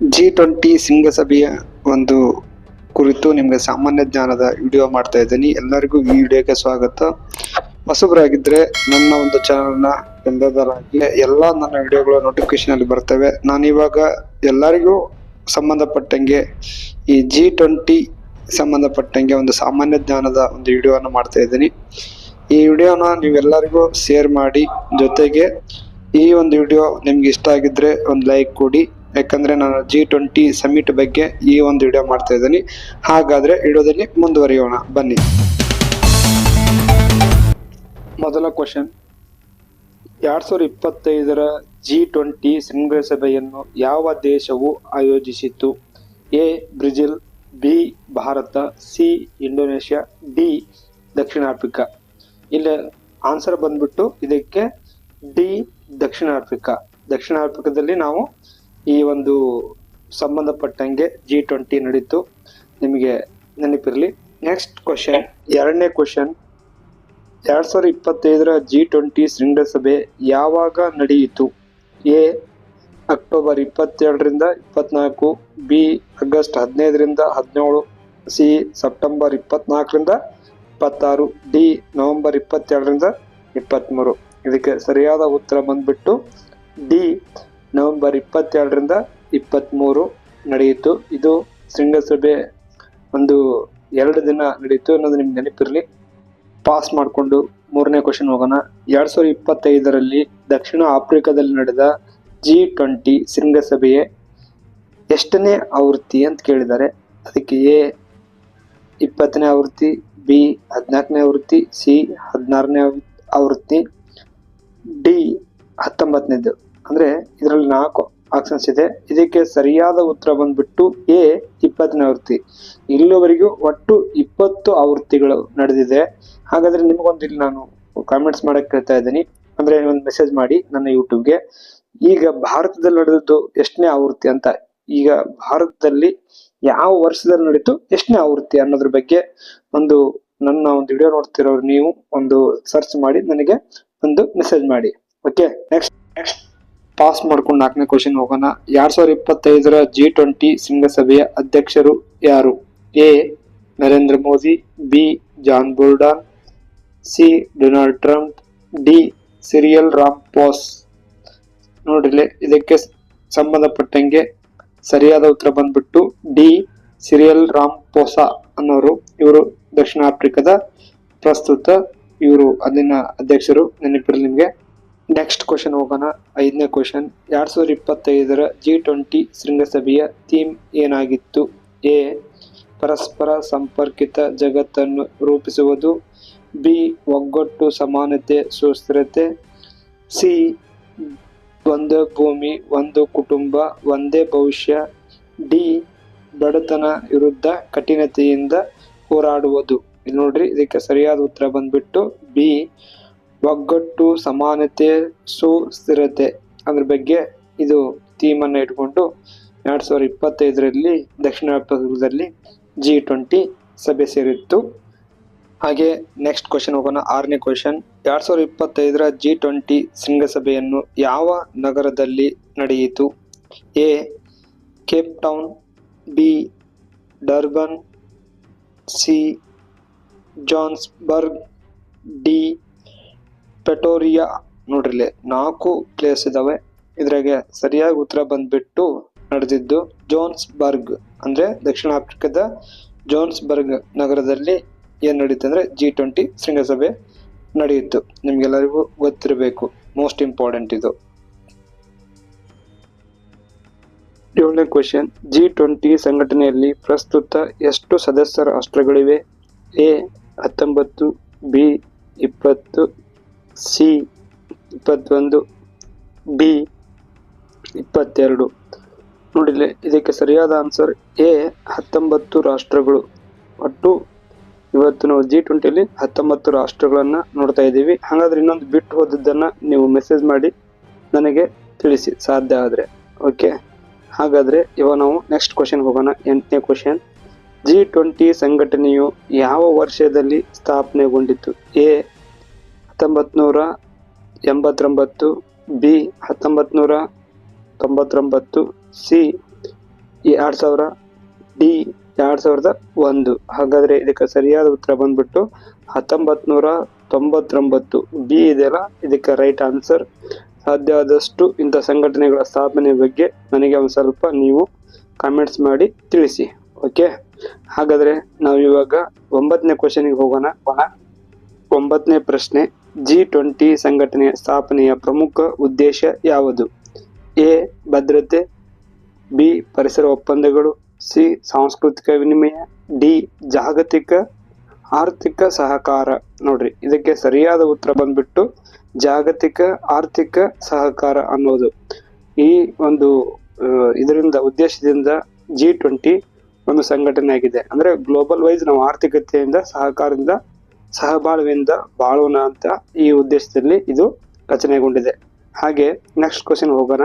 G twenty ಶೃಂಗಸಭೆಯ ಒಂದು ಕುರಿತು ನಿಮಗೆ ಸಾಮಾನ್ಯ ಜ್ಞಾನದ ವಿಡಿಯೋ ಮಾಡ್ತಾ ಇದ್ದೀನಿ. ಎಲ್ಲರಿಗೂ ಈ ವಿಡಿಯೋಗೆ ಸ್ವಾಗತ. ಹೊಸಬರಾಗಿದ್ರೆ ನನ್ನ ಒಂದು ಚಾನಲ್ನ ಬೆಂಬಲರಾಗಿ ಎಲ್ಲ ನನ್ನ ವಿಡಿಯೋಗಳು ನೋಟಿಫಿಕೇಶನ್ ಅಲ್ಲಿ ಬರ್ತವೆ. ನಾನು ಇವಾಗ ಎಲ್ಲರಿಗೂ ಸಂಬಂಧಪಟ್ಟಂಗೆ ಈ ಜಿ ಟ್ವೆಂಟಿ ಸಂಬಂಧಪಟ್ಟಂಗೆ ಒಂದು ಸಾಮಾನ್ಯ ಜ್ಞಾನದ ಒಂದು ವಿಡಿಯೋನ ಮಾಡ್ತಾ ಇದ್ದೀನಿ. ಈ ವಿಡಿಯೋನ ನೀವೆಲ್ಲರಿಗೂ ಶೇರ್ ಮಾಡಿ. ಜೊತೆಗೆ ಈ ಒಂದು ವಿಡಿಯೋ ನಿಮ್ಗೆ ಇಷ್ಟ ಆಗಿದ್ರೆ ಒಂದು ಲೈಕ್ ಕೊಡಿ. ಯಾಕಂದ್ರೆ ನಾನು ಜಿ ಟ್ವೆಂಟಿ ಸಮಿಟ್ ಬಗ್ಗೆ ಈ ಒಂದು ವಿಡಿಯೋ ಮಾಡ್ತಾ ಇದ್ದೀನಿ. ಹಾಗಾದ್ರೆ ವಿಡಿಯೋದಲ್ಲಿ ಮುಂದುವರಿಯೋಣ. ಬನ್ನಿ. ಮೊದಲ ಕ್ವಶನ್ ಎರಡು ಸಾವಿರದ ಇಪ್ಪತ್ತೈದರ ಜಿ ಟ್ವೆಂಟಿ ಶೃಂಗಸಭೆಯನ್ನು ಯಾವ ದೇಶವು ಆಯೋಜಿಸಿತು A, Brazil, B, Bharat, C, Indonesia, D, Dakshina Africa. ಇಲ್ಲಿ ಆನ್ಸರ್ ಬಂದ್ಬಿಟ್ಟು ಇದಕ್ಕೆ ಡಿ, ದಕ್ಷಿಣ ಆಫ್ರಿಕಾ. ದಕ್ಷಿಣ ಆಫ್ರಿಕಾದಲ್ಲಿ ನಾವು ಈ ಒಂದು ಸಂಬಂಧಪಟ್ಟಂಗೆ ಜಿ ಟ್ವೆಂಟಿ ನಡೀತು. ನಿಮಗೆ ನೆನಪಿರಲಿ. ನೆಕ್ಸ್ಟ್ ಕ್ವಶನ್ ಎರಡನೇ ಕ್ವಶನ್ ಎರಡ್ ಸಾವಿರದ ಇಪ್ಪತ್ತೈದರ ಜಿ ಟ್ವೆಂಟಿ ಶೃಂಗಸಭೆ ಯಾವಾಗ ನಡೆಯಿತು? ಎ, ಅಕ್ಟೋಬರ್ ಇಪ್ಪತ್ತೆರಡರಿಂದ ಇಪ್ಪತ್ನಾಲ್ಕು, ಬಿ, ಆಗಸ್ಟ್ ಹದಿನೈದರಿಂದ ಹದಿನೇಳು, ಸಿ, ಸೆಪ್ಟೆಂಬರ್ ಇಪ್ಪತ್ನಾಲ್ಕರಿಂದ ಇಪ್ಪತ್ತಾರು, ಡಿ, ನವೆಂಬರ್ ಇಪ್ಪತ್ತೆರಡರಿಂದ ಇಪ್ಪತ್ತ್ಮೂರು ಇದಕ್ಕೆ ಸರಿಯಾದ ಉತ್ತರ ಬಂದ್ಬಿಟ್ಟು ಡಿ ನವೆಂಬರ್ ಇಪ್ಪತ್ತೆರಡರಿಂದ ಇಪ್ಪತ್ತ್ಮೂರು ನಡೆಯಿತು. ಇದು ಶೃಂಗಸಭೆ ಒಂದು ಎರಡು ದಿನ ನಡೆಯಿತು ಅನ್ನೋದು ನಿಮ್ಗೆ ನೆನಪಿರಲಿ. ಪಾಸ್ ಮಾಡಿಕೊಂಡು ಮೂರನೇ ಕ್ವಶನ್ ಹೋಗೋಣ. ಎರಡು ಸಾವಿರದ ಇಪ್ಪತ್ತೈದರಲ್ಲಿ ದಕ್ಷಿಣ ಆಫ್ರಿಕಾದಲ್ಲಿ ನಡೆದ ಜಿ ಟ್ವೆಂಟಿ ಶೃಂಗಸಭೆಯೇ ಎಷ್ಟನೇ ಆವೃತ್ತಿ ಅಂತ ಕೇಳಿದ್ದಾರೆ. ಅದಕ್ಕೆ ಎ ಇಪ್ಪತ್ತನೇ ಆವೃತ್ತಿ, ಬಿ ಹದಿನಾಲ್ಕನೇ ಆವೃತ್ತಿ, ಸಿ ಹದಿನಾರನೇ ಆವೃತ್ತಿ, ಡಿ ಹತ್ತೊಂಬತ್ತನೇದು. ಅಂದ್ರೆ ಇದರಲ್ಲಿ ನಾಲ್ಕು ಆಪ್ಷನ್ಸ್ ಇದೆ. ಇದಕ್ಕೆ ಸರಿಯಾದ ಉತ್ತರ ಬಂದ್ಬಿಟ್ಟು ಎ ಇಪ್ಪತ್ತನೇ ಆವೃತ್ತಿ. ಇಲ್ಲಿವರೆಗೂ ಒಟ್ಟು ಇಪ್ಪತ್ತು ಆವೃತ್ತಿಗಳು ನಡೆದಿದೆ. ಹಾಗಾದ್ರೆ ನಿಮಗೊಂದು ಇಲ್ಲಿ ನಾನು ಕಾಮೆಂಟ್ಸ್ ಮಾಡಕ್ ಕೇಳ್ತಾ ಇದ್ದೀನಿ. ಅಂದ್ರೆ ಒಂದು ಮೆಸೇಜ್ ಮಾಡಿ ನನ್ನ ಯೂಟ್ಯೂಬ್ಗೆ ಈಗ ಭಾರತದಲ್ಲಿ ನಡೆದದ್ದು ಎಷ್ಟನೇ ಆವೃತ್ತಿ ಅಂತ. ಈಗ ಭಾರತದಲ್ಲಿ ಯಾವ ವರ್ಷದಲ್ಲಿ ನಡೀತು ಎಷ್ಟನೇ ಆವೃತ್ತಿ ಅನ್ನೋದ್ರ ಬಗ್ಗೆ ಒಂದು ನನ್ನ ಒಂದು ವಿಡಿಯೋ ನೋಡ್ತಿರೋರು ನೀವು ಒಂದು ಸರ್ಚ್ ಮಾಡಿ, ನನಗೆ ಒಂದು ಮೆಸೇಜ್ ಮಾಡಿ. ಓಕೆ ನೆಕ್ಸ್ಟ್ ನೆಕ್ಸ್ಟ್ ಪಾಸ್ ಮಾಡ್ಕೊಂಡು ನಾಲ್ಕನೇ ಕ್ವಶನ್ ಹೋಗೋಣ. ಎರಡ್ ಸಾವಿರದ ಇಪ್ಪತ್ತೈದರ ಜಿ ಟ್ವೆಂಟಿ ಶೃಂಗಸಭೆಯ ಅಧ್ಯಕ್ಷರು ಯಾರು? A. Narendra Modi, B. John Bordan, C. Donald Trump, D. Cyril Ramaphosa. ನೋಡ್ರಿ ಇದಕ್ಕೆ ಸಂಬಂಧಪಟ್ಟಂಗೆ ಸರಿಯಾದ ಉತ್ತರ ಬಂದ್ಬಿಟ್ಟು ಡಿ. ಸಿರಿಯಲ್ ರಾಮ್ ಪೋಸಾ ಅನ್ನೋರು. ಇವರು ದಕ್ಷಿಣ ಆಫ್ರಿಕಾದ ಪ್ರಸ್ತುತ ಇವರು, ಅಲ್ಲಿನ ಅಧ್ಯಕ್ಷರು. ನೆನಪಿರಲಿ ನಿಮಗೆ. ನೆಕ್ಸ್ಟ್ ಕ್ವಶನ್ ಹೋಗೋಣ. ಐದನೇ ಕ್ವಶನ್ ಎರಡು ಸಾವಿರದ ಇಪ್ಪತ್ತೈದರ ಜಿ ಟ್ವೆಂಟಿ ಶೃಂಗಸಭೆಯ ಥೀಮ್ ಏನಾಗಿತ್ತು? ಎ, ಪರಸ್ಪರ ಸಂಪರ್ಕಿತ ಜಗತ್ತನ್ನು ರೂಪಿಸುವುದು. ಬಿ, ಒಗ್ಗಟ್ಟು ಸಮಾನತೆ, ಸುಸ್ಥಿರತೆ. ಸಿ, ಒಂದು ಭೂಮಿ, ಒಂದು ಕುಟುಂಬ, ಒಂದೇ ಭವಿಷ್ಯ. ಡಿ, ಬಡತನ ವಿರುದ್ಧ ಕಠಿಣತೆಯಿಂದ ಹೋರಾಡುವುದು. ಇಲ್ಲಿ ನೋಡ್ರಿ, ಇದಕ್ಕೆ ಸರಿಯಾದ ಉತ್ತರ ಬಂದ್ಬಿಟ್ಟು ಬಿ ಒಗ್ಗಟ್ಟು, ಸಮಾನತೆ, ಸುಸ್ಥಿರತೆ ಅದ್ರ ಬಗ್ಗೆ ಇದು ಥೀಮ್ ಅನ್ನ ಇಟ್ಕೊಂಡು ಎರಡ್ ಸಾವಿರದ ಇಪ್ಪತ್ತೈದರಲ್ಲಿ ದಕ್ಷಿಣ ಆಫ್ರಿಕಾದಲ್ಲಿ ಜಿ ಟ್ವೆಂಟಿ ಸಭೆ ಸೇರಿತ್ತು. ಹಾಗೆ ನೆಕ್ಸ್ಟ್ ಕ್ವಶನ್ ಹೋಗೋಣ. ಆರನೇ ಕ್ವಶನ್ ಎರಡ್ ಸಾವಿರದ ಇಪ್ಪತ್ತೈದರ ಜಿ ಟ್ವೆಂಟಿ ಶೃಂಗಸಭೆಯನ್ನು ಯಾವ ನಗರದಲ್ಲಿ ನಡೆಯಿತು? A, Cape Town, B, Durban, C, Johannesburg, D Pretoria ನೋಡ್ರಿಲ್ಲಿ ನಾಲ್ಕು ಪ್ಲೇಸ್ ಇದಾವೆ. ಇದ್ರಾಗೆ ಸರಿಯಾಗಿ ಉತ್ತರ ಬಂದ್ಬಿಟ್ಟು ನಡೆದಿದ್ದು ಜೋನ್ಸ್ಬರ್ಗ್ ಅಂದ್ರೆ ದಕ್ಷಿಣ ಆಫ್ರಿಕಾದ ಜೋನ್ಸ್ಬರ್ಗ್ ನಗರದಲ್ಲಿ ಏನ್ ನಡೀತು ಅಂದ್ರೆ ಜಿ ಟ್ವೆಂಟಿ ಶೃಂಗಸಭೆ ನಡೆಯಿತು. ನಿಮ್ಗೆಲ್ಲರಿಗೂ ಗೊತ್ತಿರಬೇಕು ಮೋಸ್ಟ್ ಇಂಪಾರ್ಟೆಂಟ್ ಇದು. ಏಳನೇ ಕ್ವೆಶನ್ ಜಿ ಟ್ವೆಂಟಿ ಸಂಘಟನೆಯಲ್ಲಿ ಪ್ರಸ್ತುತ ಎಷ್ಟು ಸದಸ್ಯ ರಾಷ್ಟ್ರಗಳಿವೆ? ಎ ಹತ್ತೊಂಬತ್ತು ಬಿ ಇಪ್ಪತ್ತು ಸಿ ಇಪ್ಪತ್ತೊಂದು, ಬಿ ಇಪ್ಪತ್ತೆರಡು. ನೋಡಿಲ್ಲ ಇದಕ್ಕೆ ಸರಿಯಾದ ಆನ್ಸರ್ ಎ, ಹತ್ತೊಂಬತ್ತು ರಾಷ್ಟ್ರಗಳು. ಒಟ್ಟು ಇವತ್ತು ನಾವು ಜಿ ಟ್ವೆಂಟಿಯಲ್ಲಿ ಹತ್ತೊಂಬತ್ತು ರಾಷ್ಟ್ರಗಳನ್ನು ನೋಡ್ತಾ ಇದ್ದೀವಿ. ಹಾಗಾದ್ರೆ ಇನ್ನೊಂದು ಬಿಟ್ಟು ಹೋದದ್ದನ್ನು ನೀವು ಮೆಸೇಜ್ ಮಾಡಿ, ನನಗೆ ತಿಳಿಸಿ, ಸಾಧ್ಯ ಆದರೆ. ಓಕೆ ಹಾಗಾದರೆ ಇವಾಗ ನಾವು ನೆಕ್ಸ್ಟ್ ಕ್ವಶನ್ ಹೋಗೋಣ. ಎಂಟನೇ ಕ್ವಶನ್ ಜಿ ಟ್ವೆಂಟಿ ಸಂಘಟನೆಯು ಯಾವ ವರ್ಷದಲ್ಲಿ ಸ್ಥಾಪನೆಗೊಂಡಿತ್ತು ಎ ಹತ್ತೊಂಬತ್ತು ನೂರ ಎಂಬತ್ತೊಂಬತ್ತು, ಬಿ ಹತ್ತೊಂಬತ್ನೂರ ತೊಂಬತ್ತೊಂಬತ್ತು, ಸಿ ಎರಡು ಸಾವಿರ, ಡಿ ಎರಡು ಸಾವಿರದ ಒಂದು. ಹಾಗಾದರೆ ಇದಕ್ಕೆ ಸರಿಯಾದ ಉತ್ತರ ಬಂದ್ಬಿಟ್ಟು ಹತ್ತೊಂಬತ್ನೂರ ತೊಂಬತ್ತೊಂಬತ್ತು. ಬಿ ಇದೆಯಲ್ಲ? ಇದಕ್ಕೆ ರೈಟ್ ಆನ್ಸರ್ ಸಾಧ್ಯ ಆದಷ್ಟು ಇಂಥ ಸಂಘಟನೆಗಳ ಸ್ಥಾಪನೆ ಬಗ್ಗೆ ನನಗೆ ಒಂದು ಸ್ವಲ್ಪ ನೀವು ಕಾಮೆಂಟ್ಸ್ ಮಾಡಿ ತಿಳಿಸಿ. ಓಕೆ ಹಾಗಾದರೆ ನಾವು ಇವಾಗ ಒಂಬತ್ತನೇ ಕ್ವಶನಿಗೆ ಹೋಗೋಣ. ಒಂಬತ್ತನೇ ಪ್ರಶ್ನೆ. ಜಿ ಟ್ವೆಂಟಿ ಸಂಘಟನೆ ಸ್ಥಾಪನೆಯ ಪ್ರಮುಖ ಉದ್ದೇಶ ಯಾವುದು? ಎ. ಭದ್ರತೆ, ಬಿ. ಪರಿಸರ ಒಪ್ಪಂದಗಳು, ಸಿ. ಸಾಂಸ್ಕೃತಿಕ ವಿನಿಮಯ, ಡಿ. ಜಾಗತಿಕ ಆರ್ಥಿಕ ಸಹಕಾರ. ನೋಡ್ರಿ, ಇದಕ್ಕೆ ಸರಿಯಾದ ಉತ್ತರ ಬಂದ್ಬಿಟ್ಟು ಜಾಗತಿಕ ಆರ್ಥಿಕ ಸಹಕಾರ ಅನ್ನೋದು. ಈ ಒಂದು ಇದರಿಂದ, ಉದ್ದೇಶದಿಂದ ಜಿ ಟ್ವೆಂಟಿ ಒಂದು ಸಂಘಟನೆ ಆಗಿದೆ. ಅಂದ್ರೆ, ಗ್ಲೋಬಲ್ ವೈಸ್ ನಾವು ಆರ್ಥಿಕತೆಯಿಂದ, ಸಹಕಾರದಿಂದ ಸಹಬಾಳ್ವೆಯಿಂದ ಬಾಳೋಣ ಅಂತ ಈ ಉದ್ದೇಶದಲ್ಲಿ ಇದು ರಚನೆಗೊಂಡಿದೆ. ಹಾಗೆ ನೆಕ್ಸ್ಟ್ ಕ್ವಶನ್ ಹೋಗೋಣ.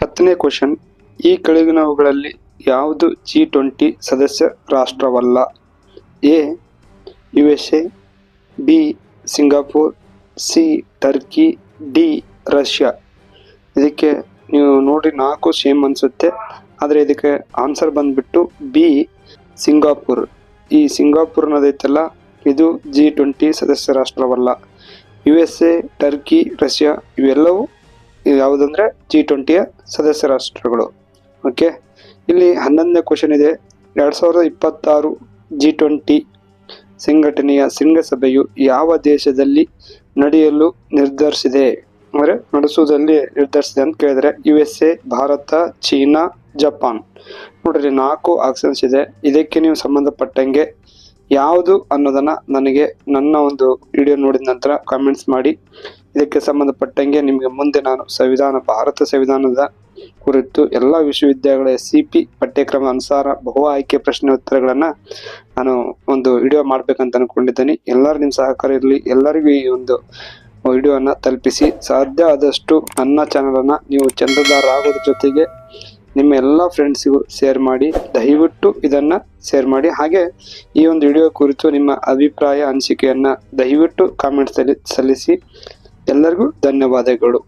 ಹತ್ತನೇ ಕ್ವಶನ್ ಈ ಕೆಳಗಿನವುಗಳಲ್ಲಿ ಯಾವುದು ಜಿ ಟ್ವೆಂಟಿ ಸದಸ್ಯ ರಾಷ್ಟ್ರವಲ್ಲ? A U S A B, Singapore, C, Turkey, D, Russia. ಇದಕ್ಕೆ ನೀವು ನೋಡಿ ನಾಲ್ಕು ಸೇಮ್ ಅನಿಸುತ್ತೆ. ಆದರೆ ಇದಕ್ಕೆ ಆನ್ಸರ್ ಬಂದುಬಿಟ್ಟು ಬಿ, ಸಿಂಗಾಪುರ್. ಈ ಸಿಂಗಾಪುರ್ ಅನ್ನೋದೈತಲ್ಲ ಇದು ಜಿ ಟ್ವೆಂಟಿ ಸದಸ್ಯ ರಾಷ್ಟ್ರವಲ್ಲ. U S A Turkey Russia ಇವೆಲ್ಲವೂ ಯಾವುದಂದ್ರೆ ಜಿ ಟ್ವೆಂಟಿಯ ಸದಸ್ಯ ರಾಷ್ಟ್ರಗಳು. ಓಕೆ ಇಲ್ಲಿ ಹನ್ನೊಂದನೇ ಕ್ವಶನ್ ಇದೆ. ಎರಡು ಸಾವಿರದ ಇಪ್ಪತ್ತಾರು ಜಿ ಟ್ವೆಂಟಿ ಸಂಘಟನೆಯ ಶೃಂಗಸಭೆಯು ಯಾವ ದೇಶದಲ್ಲಿ ನಡೆಯಲು ನಿರ್ಧರಿಸಿದೆ? ಅಂದರೆ ನಡೆಸುವುದಲ್ಲಿ ನಿರ್ಧರಿಸಿದೆ ಅಂತ ಕೇಳಿದ್ರೆ U S A Bharat, China, Japan. ನೋಡ್ರಿ, ನಾಲ್ಕು ಆಪ್ಷನ್ಸ್ ಇದೆ. ಇದಕ್ಕೆ ನೀವು ಸಂಬಂಧಪಟ್ಟಂಗೆ ಯಾವುದು ಅನ್ನೋದನ್ನ ನನಗೆ ನನ್ನ ಒಂದು ವಿಡಿಯೋ ನೋಡಿದ ನಂತರ ಕಾಮೆಂಟ್ಸ್ ಮಾಡಿ. ಇದಕ್ಕೆ ಸಂಬಂಧಪಟ್ಟಂಗೆ ನಿಮಗೆ ಮುಂದೆ ನಾನು ಸಂವಿಧಾನ, ಭಾರತ ಸಂವಿಧಾನದ ಕುರಿತು ಎಲ್ಲ ವಿಶ್ವವಿದ್ಯಾಲಯಗಳ ಸಿ ಪಿ ಪಠ್ಯಕ್ರಮ ಅನುಸಾರ ಬಹು ಆಯ್ಕೆ ಪ್ರಶ್ನೆ ಉತ್ತರಗಳನ್ನು ನಾನು ಒಂದು ವಿಡಿಯೋ ಮಾಡಬೇಕಂತ ಅಂದ್ಕೊಂಡಿದ್ದೇನೆ ಎಲ್ಲರೂ ನಿಮ್ಮ ಸಹಕಾರ ಇರಲಿ. ಎಲ್ಲರಿಗೂ ಈ ಒಂದು ವಿಡಿಯೋನ ತಲುಪಿಸಿ. ಸಾಧ್ಯ ಆದಷ್ಟು ನನ್ನ ಚಾನಲನ್ನು ನೀವು ಚಂದದಾರ ಆಗೋದ್ರ ಜೊತೆಗೆ ನಿಮ್ಮ ಎಲ್ಲ ಫ್ರೆಂಡ್ಸಿಗೂ ಶೇರ್ ಮಾಡಿ, ದಯವಿಟ್ಟು ಇದನ್ನು ಶೇರ್ ಮಾಡಿ. ಹಾಗೆ ಈ ಒಂದು ವಿಡಿಯೋ ಕುರಿತು ನಿಮ್ಮ ಅಭಿಪ್ರಾಯ, ಅನಿಸಿಕೆಯನ್ನು ದಯವಿಟ್ಟು ಕಾಮೆಂಟ್ಸಲ್ಲಿ ಸಲ್ಲಿಸಿ. ಎಲ್ಲರಿಗೂ ಧನ್ಯವಾದಗಳು.